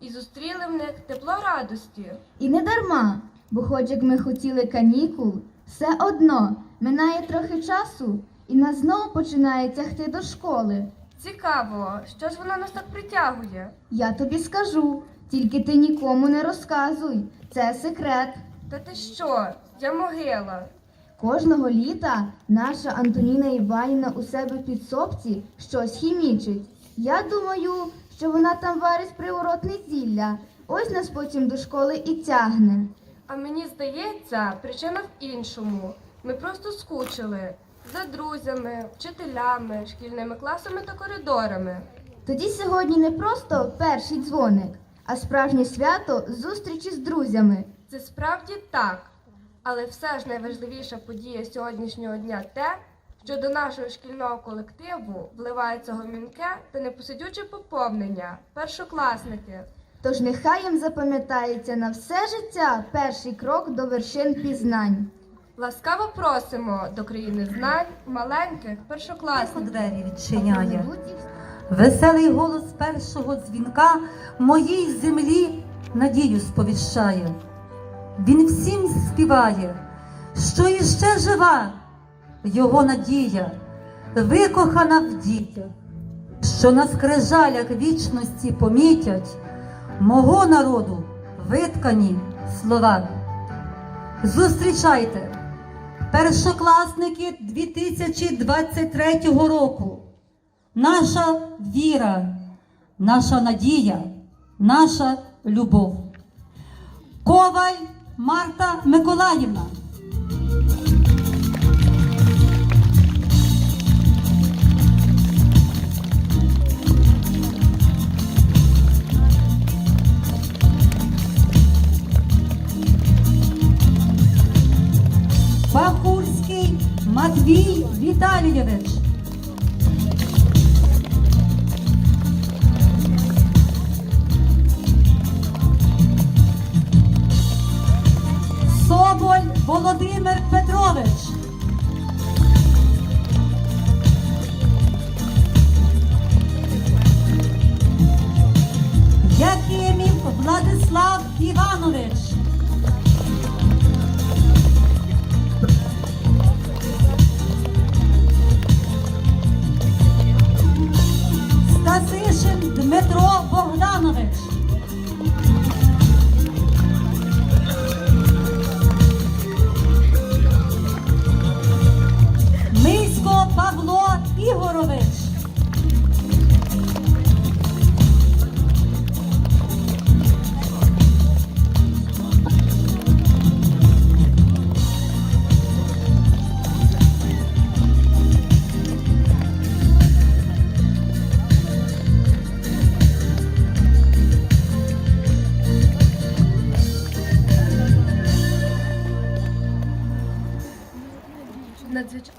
і зустріли в них тепло радості. І не дарма, бо хоч як ми хотіли канікул, все одно минає трохи часу, і нас знову починає тягти до школи. Цікаво, що ж вона нас так притягує? Я тобі скажу, тільки ти нікому не розказуй. Це секрет. Та ти що? Я могила. Кожного літа наша Антоніна Іванівна у себе в підсобці щось хімічить. Я думаю, що вона там варить приворотне зілля. Ось нас потім до школи і тягне. А мені здається, причина в іншому. Ми просто скучили за друзями, вчителями, шкільними класами та коридорами. Тоді сьогодні не просто перший дзвоник, а справжнє свято зустрічі з друзями. Це справді так. Але все ж найважливіша подія сьогоднішнього дня те, що до нашого шкільного колективу вливається гомінке та непосидюче поповнення, першокласники. Тож нехай їм запам'ятається на все життя перший крок до вершин пізнань. Ласкаво просимо до країни знань маленьких Тихо першокласників. двері відчиняє. Веселий голос першого дзвінка моїй землі надію сповіщає. Він всім співає, що іще жива його надія, викохана в дітях, що на скрижалях вічності помітять мого народу виткані слова. Зустрічайте, першокласники 2023 року наша віра, наша надія, наша любов. Коваль Марта Миколаївна. lezzet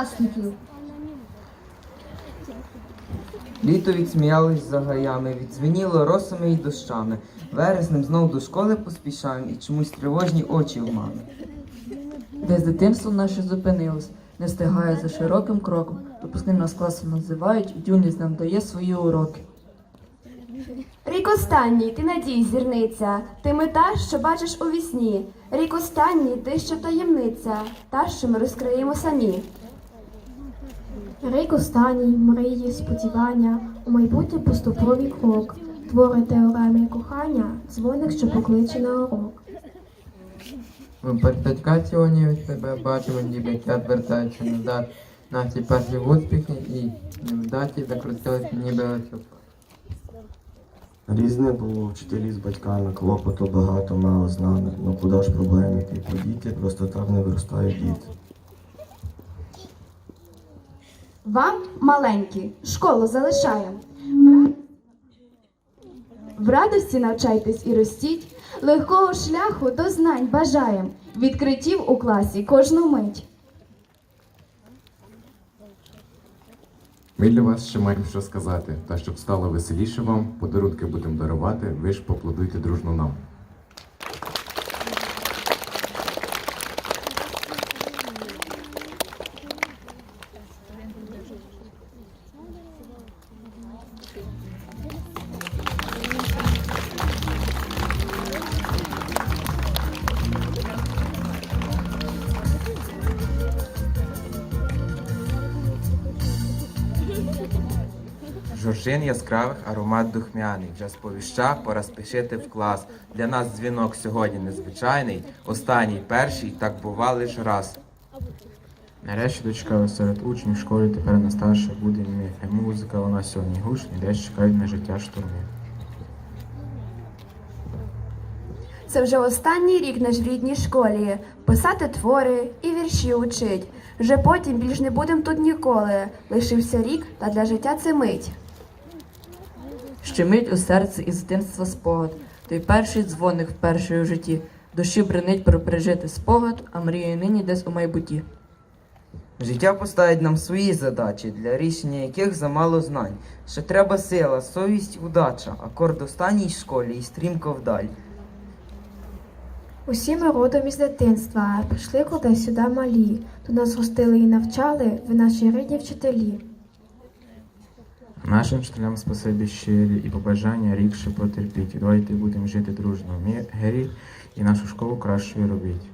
дев'ятикласників. Літо відсміялось за гаями, відзвеніло росами й дощами. Вереснем знов до школи поспішаєм і чомусь тривожні очі в мами. Десь дитинство наше зупинилось, не встигає за широким кроком. Випускним нас класу називають, юність нам дає свої уроки. Рік останній, ти надій, зірниця, ти мета, що бачиш у вісні. Рік останній, ти що таємниця, та, що ми розкриємо самі. Рік останній, мрії, сподівання, у майбутнє поступовий крок, твори теореми кохання, дзвоник, що покличе на урок. В перспективі від тебе бачимо, ніби час вертається назад. Наші перші успіхи і невдачі закрутилися ніби лисок. Різне було вчителі з батьками, клопоту багато мало з нами. Ну куди ж проблеми ті подіти, просто так не виростають діти. Вам, маленькі, школу залишаємо. В радості навчайтесь і ростіть, легкого шляху до знань бажаєм, відкриттів у класі кожну мить. Ми для вас ще маємо що сказати, та щоб стало веселіше вам, подарунки будемо дарувати, ви ж поплодуйте дружно нам. Жоржин яскравих, аромат духмяний. Вже сповіща, пора спішити в клас. Для нас дзвінок сьогодні незвичайний. Останній, перший, так бува лиш раз. Нарешті дочекали серед учнів школи, тепер на старше буде Музика, вона сьогодні гучна, десь чекають на життя штурми. Це вже останній рік наш в рідній школі. Писати твори і вірші учить. Вже потім більш не будем тут ніколи. Лишився рік, та для життя це мить. Щемить у серці із дитинства спогад, той перший дзвоник вперше у житті. Душі бренить про пережити спогад, а мріє нині десь у майбутті. Життя поставить нам свої задачі, для рішення яких замало знань. Ще треба сила, совість, удача, акорд останній в школі і стрімко вдаль. Усі ми родом із дитинства, прийшли кудись сюди малі. Тут нас гостили і навчали, ви наші рідні вчителі. Нашим вчителям спасибі щирі і побажання рікше потерпіть. Давайте будемо жити дружно в мірі і нашу школу кращою робіть.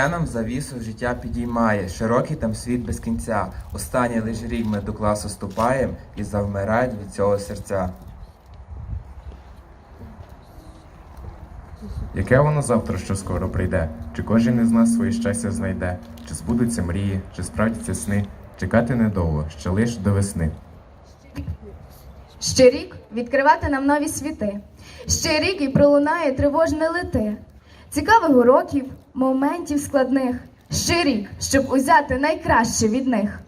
Уже нам завісу життя підіймає, широкий там світ без кінця. Останній лиш рік ми до класу ступаєм і завмирають від цього серця. Яке воно завтра, що скоро прийде? Чи кожен із нас своє щастя знайде? Чи збудуться мрії, чи справдяться сни? Чекати недовго, ще лиш до весни. Ще рік відкривати нам нові світи. Ще рік і пролунає тривожне лити. Цікавих уроків, моментів складних. щирі, щоб узяти найкраще від них.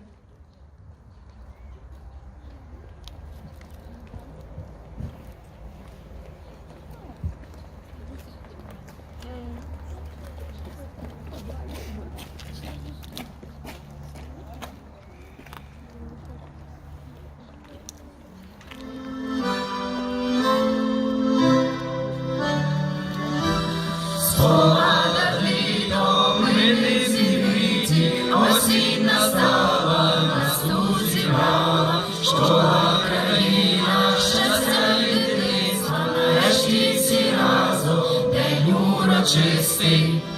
Кожен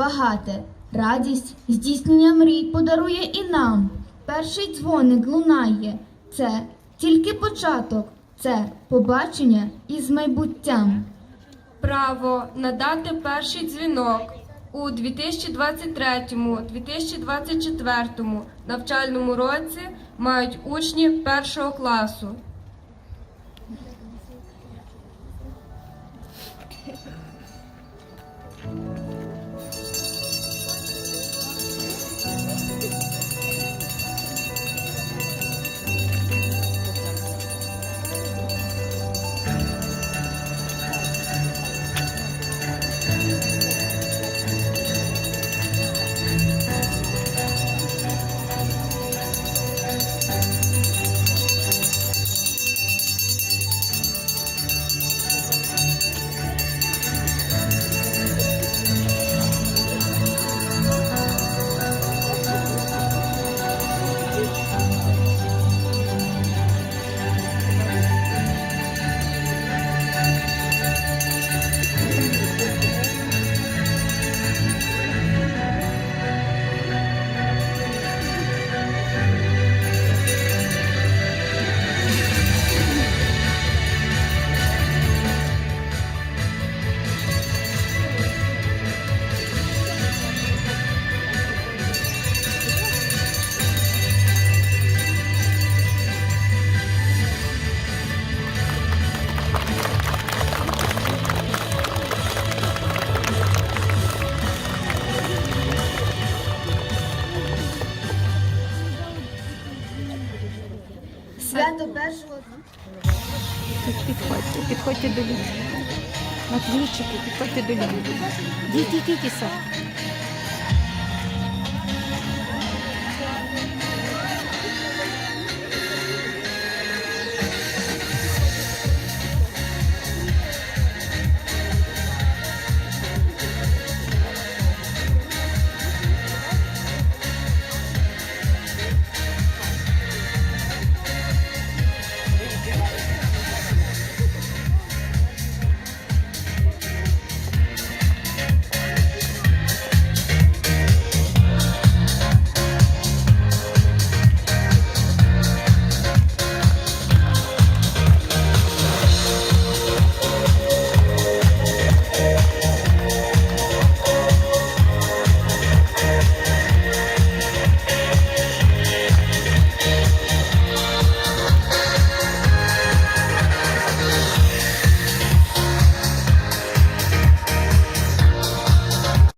багате, радість, здійснення мрій подарує і нам. Перший дзвоник лунає. Це тільки початок, це побачення із майбуттям. Право надати перший дзвінок у 2023-2024 навчальному році мають учні першого класу. Підходьте, підходьте до людей. Матвійчики, підходьте до людей. Діти, діти,